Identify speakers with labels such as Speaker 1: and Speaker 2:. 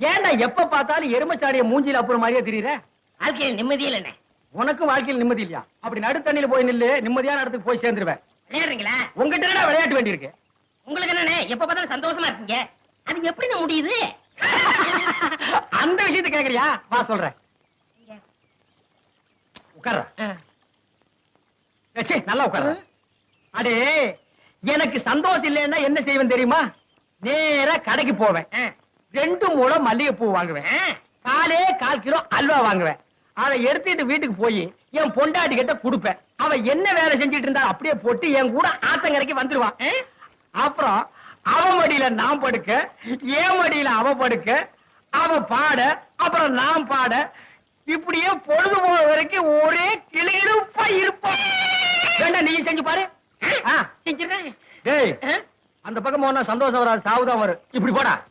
Speaker 1: ஏன்டா எப்ப பார்த்தாலும் எருமச்சாடிய மூஞ்சில அப்புறம் மாதிரியே தெரியுற?
Speaker 2: வாழ்க்கையில் இல்லைண்ணே
Speaker 1: வாழ்க்கையில் நிம்மதி இல்லையா? அப்படி நடுத்தண்ணில போய் நில்லு நிம்மதியான இடத்துக்கு போய் சேர்ந்துருவேன்.
Speaker 2: விளையாடுறீங்களா?
Speaker 1: உங்ககிட்ட என்னடா விளையாட்டு வேண்டியிருக்கு?
Speaker 2: உங்களுக்கு என்னண்ணே எப்ப பார்த்தாலும் சந்தோஷமா இருக்கீங்க? அது எப்படிண்ணே முடியுது?
Speaker 1: அந்த விஷயத்தை கேக்குறியா? வா சொல்றேன். நல்லா உட்கார்ற. அடே எனக்கு சந்தோஷம் இல்லைன்னா என்ன செய்வேன் தெரியுமா? நேரா கடைக்கு போவேன். ரெண்டு மூலம் மல்லிகைப்பூ வாங்குவேன். காலே கால் கிலோ அல்வா வாங்குவேன். அதை எடுத்துட்டு வீட்டுக்கு போய் என் பொண்டாட்டி கிட்ட கொடுப்பேன். அவ என்ன வேலை செஞ்சுட்டு இருந்தா அப்படியே போட்டு என் கூட ஆத்தங்கரைக்கு வந்துருவான். அப்புறம் அவ மடியில நான் படுக்க என் மடியில அவ படுக்க அவ பாட அப்புறம் நான் பாட இப்படியே பொழுது போற வரைக்கும் ஒரே கிளியிருப்பா இருப்போம் வேண்டாம் நீ செஞ்சு பாரு. டேய்? அந்த பக்கம் போனா சந்தோஷம் வராது சாவுதான் வரும். இப்படி போடா.